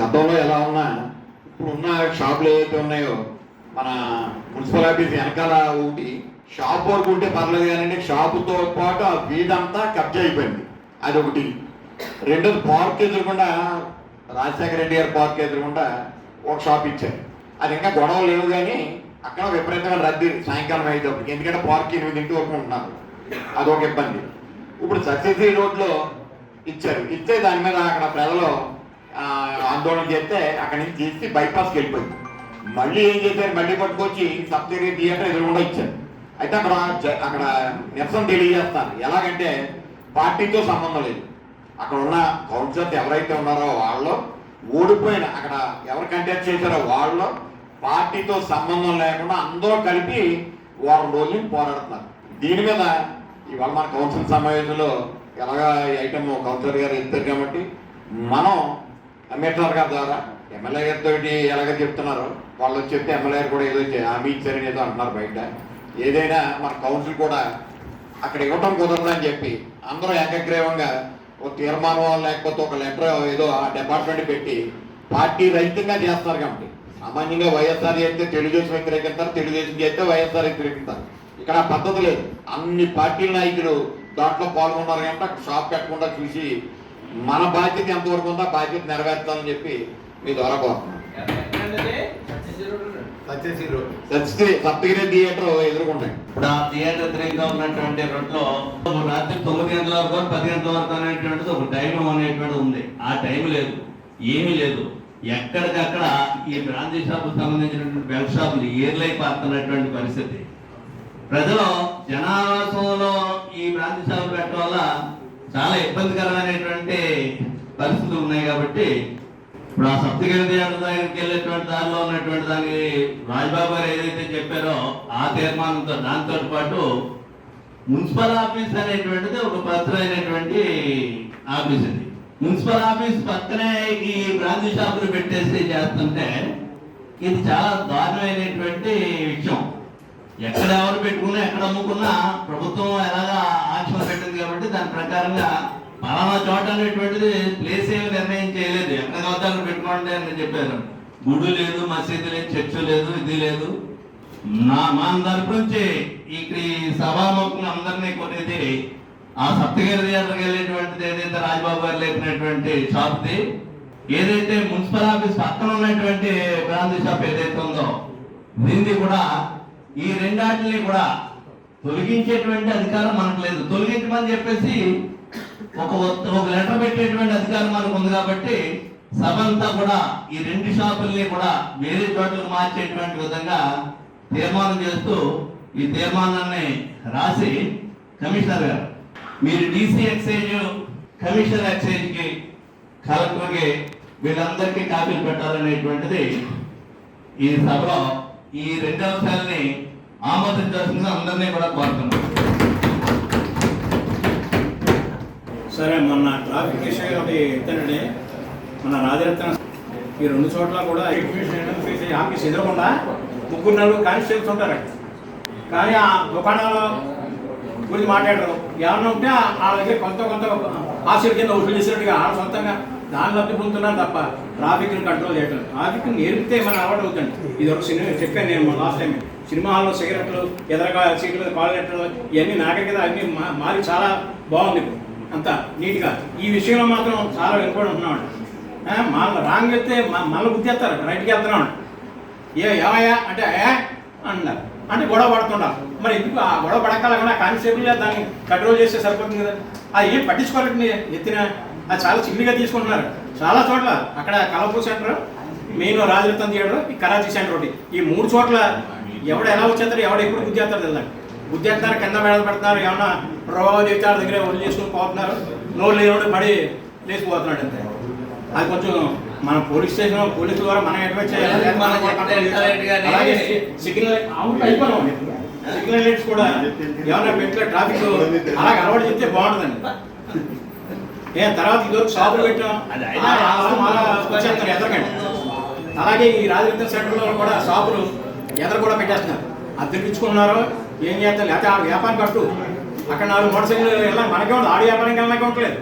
గతంలో ఎలా ఉన్నా ఇప్పుడు ఉన్న షాపులు ఏవైతే ఉన్నాయో మన మున్సిపల్ ఆఫీస్ వెనకాల ఒకటి షాప్ వరకు ఉంటే పర్లేదు కానీ షాపుతో పాటు ఆ వీధంతా కబ్జా అయిపోయింది. అది ఒకటి రెండోది పార్క్ ఎదురుకుండా రాజశేఖర రెడ్డి గారి పార్క్ ఎదురుకుండా ఒక షాప్ ఇచ్చారు. అది ఇంకా గొడవ లేవు కానీ అక్కడ విపరీతంగా రద్దీ సాయంకాలం అయ్యేటప్పటికి. ఎందుకంటే పార్క్ ఎనిమిదింటి వరకు ఉంటున్నారు. అదొక ఇబ్బంది. ఇప్పుడు సక్సెస్ రోడ్లో ఇచ్చారు. ఇచ్చే దాని మీద అక్కడ ప్రజలు ఆందోళన చేస్తే అక్కడి నుంచి తీసి బైపాస్కి వెళ్ళిపోయింది. మళ్ళీ ఏం చేశారు? మళ్ళీ పట్టుకొచ్చి సప్తగిరి థియేటర్ ఎదురుగుండా ఇచ్చారు. అయితే అక్కడ అక్కడ నిరసన తెలియజేస్తాను. ఎలాగంటే పార్టీతో సంబంధం లేదు. అక్కడ ఉన్న కౌన్సిలర్స్ ఎవరైతే ఉన్నారో వాళ్ళు ఓడిపోయిన అక్కడ ఎవరు కంటెస్ట్ చేశారో వాళ్ళు పార్టీతో సంబంధం లేకుండా అందరూ కలిపి వారం రోజులు పోరాడుతున్నారు. దీని మీద ఇవాళ మన కౌన్సిల్ సమావేశంలో ఎలాగా ఐటమ్ కౌన్సిలర్ గారు ఇస్తారు కాబట్టి మనం అంబేద్కర్ గారి ద్వారా ఎమ్మెల్యే గారితో ఎలాగ చెప్తున్నారు? వాళ్ళు చెప్తే ఎమ్మెల్యే కూడా ఏదో హామీ ఇచ్చారని ఏదో అంటున్నారు బయట. ఏదైనా మన కౌన్సిల్ కూడా అక్కడ ఇవ్వటం కుదరదని చెప్పి అందరూ ఏకగ్రీవంగా ఒక తీర్మానం లేకపోతే ఒక లెటర్ ఏదో ఆ డిపార్ట్మెంట్ పెట్టి పార్టీ రహితంగా చేస్తారు కాబట్టి. సామాన్యంగా వైఎస్ఆర్ చేస్తే తెలుగుదేశం వ్యతిరేకిస్తారు తెలుగుదేశం చేస్తే వైఎస్ఆర్ వ్యతిరేకిస్తారు. ఇక్కడ పద్ధతి లేదు. అన్ని పార్టీల నాయకులు దాంట్లో పాల్గొన్నారు కంటే షాప్ పెట్టకుండా చూసి మన బాధ్యత ఎంతవరకు ఉందో ఆ బాధ్యత నెరవేర్చాలని చెప్పి మీ ద్వారా కోరుతున్నాను సత్యగిరి సప్తగిరి థియేటర్ ఎదుర్కొంటాయి ఇప్పుడు ఆ థియేటర్ ఎదురుగా ఉన్నటువంటి రోడ్లో రాత్రి తొమ్మిది గంటల వరకు పది గంటల వరకు అనేటువంటిది ఒక టైం అనేటువంటిది ఉంది. ఆ టైం లేదు. ఏమీ లేదు. ఎక్కడికక్కడ ఈ బ్రాంచీ షాపు సంబంధించినటువంటి బెల్ట్ షాపులు ఏర్లై పారుతున్నటువంటి పరిస్థితి. ప్రజలు జనావాసంలో ఈ బ్రాంచీ షాపులు పెట్టడం వల్ల చాలా ఇబ్బందికరమైనటువంటి పరిస్థితులు ఉన్నాయి కాబట్టి ఇప్పుడు ఆ సప్తగిరి థియేటర్ దగ్గరికి వెళ్ళేటువంటి దానిలో ఉన్నటువంటి దానికి రాజ్బాబు గారు ఏదైతే చెప్పారో ఆ తీర్మానంతో దాంతో పాటు మున్సిపల్ ఆఫీస్ అనేటువంటిది ఒక భద్రమైనటువంటి ఆఫీస్ ఇది మున్సిపల్ ఆఫీస్ పక్కనే ఈ బ్రాంచ్ షాపులు పెట్టేసి చేస్తుంటే ఇది చాలా దారుణమైనటువంటి విషయం. ఎక్కడ ఎవరు పెట్టుకున్నా ఎక్కడ అమ్ముకున్నా ప్రభుత్వం ఎలాగా ఆంక్షలు కాబట్టి దాని ప్రకారంగా పలానా చోట అనేటువంటిది ప్లేస్ ఏమి నిర్ణయం చేయలేదు. ఎక్కడ కావాలి అక్కడ పెట్టుకోండి అని చెప్పారు గుడు లేదు మసీదు లేదు చర్చ్ లేదు ఇది లేదు. నా మా తరపు నుంచి ఇక్కడ ఈ సభాముఖులు అందరినీ కొనేది ఆ సప్తగిరి థియేటర్కి వెళ్ళేటువంటిది ఏదైతే రాజబాబు గారు లేపినటువంటి షాప్ది ఏదైతే మున్సిపల్ ఆఫీస్ పక్కన ఉన్నటువంటి బ్రాంతి షాప్ ఏదైతే ఉందో దీన్ని కూడా ఈ రెండాటిని కూడా తొలగించేటువంటి అధికారం మనకు లేదు. తొలగించమని చెప్పేసి ఒక ఒక లెటర్ పెట్టేటువంటి అధికారం మనకు ఉంది కాబట్టి సభ అంతా కూడా ఈ రెండు షాపుల్ని కూడా వేరే చోట్లకు మార్చేటువంటి విధంగా తీర్మానం చేస్తూ ఈ తీర్మానాన్ని రాసి కమిషనర్ గారు మీరు డీసీ ఎక్సైజ్ కమిషనర్ ఎక్సైజ్కి కలెక్టర్కి వీళ్ళందరికీ కాపీలు పెట్టాలనేటువంటిది ఈ సభలో ఈ రెండు అంశాలని ఆమోదించాల్సిందిగా అందరినీ కూడా కోరుతున్నాం. సరే మొన్న ట్రాఫిక్ ఇష్యూ ఒకటి ఎత్తానండి. మన రాజరత్న ఈ రెండు చోట్ల కూడా ఆఫీస్ ఎదురకుండా ముగ్గురు నలుగురు కానిస్టేబుల్స్ ఉంటారు. కానీ ఆ దుకాణాల గురించి మాట్లాడరు. ఎవరైనా ఉంటే వాళ్ళ దగ్గర కొంత కొంత ఆశల కింద వసూలు చేసినట్టుగా వాళ్ళ సొంతంగా దాని లబ్ధి పొందుతున్నారు తప్ప ట్రాఫిక్ని కంట్రోల్ చేయటం ట్రాఫిక్ నేర్పితే మన అలవాటు అవుతుంది ఇది ఒక సినిమా చెప్పాను నేను లాస్ట్ టైం సినిమా హాల్లో సిగరెట్లు ఎదరగా సీట్లు కాలెట్లు ఇవన్నీ నాగరికత అన్ని మా- మారి చాలా బాగుంది ఇప్పుడు. అంతా నీట్గా. ఈ విషయంలో మాత్రం చాలా వెనుకబడి ఉంటున్నాడు మళ్ళీ రాంగ్ చెప్తే మ- బుద్ధి గుర్తిస్తారు రైట్కి వెళ్తున్నాడు. ఏ ఏమయ్యా? అంటే ఏ? అన్నారు. అంటే గొడవ పడుతున్నారు మరి ఎందుకు ఆ గొడవ పడకాలకుండా కానిస్టేబుల్ దాన్ని కంట్రోల్ చేస్తే సరిపోతుంది కదా? అది ఏం పట్టించుకోవాలండి ఎత్తిన? అది చాలా చిల్లిగా తీసుకుంటున్నారు. చాలా చోట్ల అక్కడ Kalapur centre main Rajaratnam theatre ఈ కరాచీ సెంటర్ ఒకటి. ఈ మూడు చోట్ల ఎవడు ఎలా వచ్చేస్తారు ఎవడు ఎప్పుడు గుద్దేస్తారు తెలియదు గుద్దేస్తున్నారు కింద మేడలు పెడుతున్నారు ఏమన్నా ప్రభావం తీర్థాల దగ్గర ఒళ్ళు చేసుకుని పోతున్నారు. నోరు లేనివాడు పడి లేచిపోతున్నాడు అంతే. అది కొంచెం మన పోలీస్ స్టేషన్ పోలీసుల ద్వారా మనం చేయాలి? అలాగే సిగ్నల్ అయిపోయినాం సిగ్నల్ లైట్స్ కూడా ఏమన్నా పెట్టలే ట్రాఫిక్ అలాగే అలవాటు చెప్తే బాగుంటుందండి. ఏ తర్వాత ఇదివరకు షాపులు పెట్టాం వచ్చేస్తారు ఎదరకండి. అలాగే ఈ రాజరత్న సెంటర్లో కూడా షాపులు ఎదర కూడా పెట్టేస్తున్నారు. అద్దెకించుకున్నారు ఏం చేస్తారు? లేకపోతే ఆ వ్యాపారం కట్టు. అక్కడ నాలుగు మోటార్ సైకిల్ వెళ్ళాలి మనకే ఉంది ఆడి వ్యాపారం వెళ్ళడానికి ఉండలేదు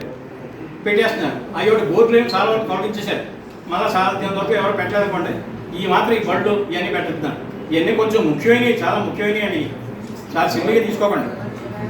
పెట్టేస్తున్నారు. ఒకటి బోర్డులు ఏమి చాలా వరకు తొలగించేశారు. మళ్ళీ సాధ్యం వరకు ఎవరు పెట్టాలనుకోండి ఈ మాత్రం ఈ బళ్ళు ఇవన్నీ పెట్టిస్తున్నాను ఇవన్నీ కొంచెం ముఖ్యమైనవి చాలా ముఖ్యమైనవి అని. చాలా సింపుల్గా తీసుకోకండి.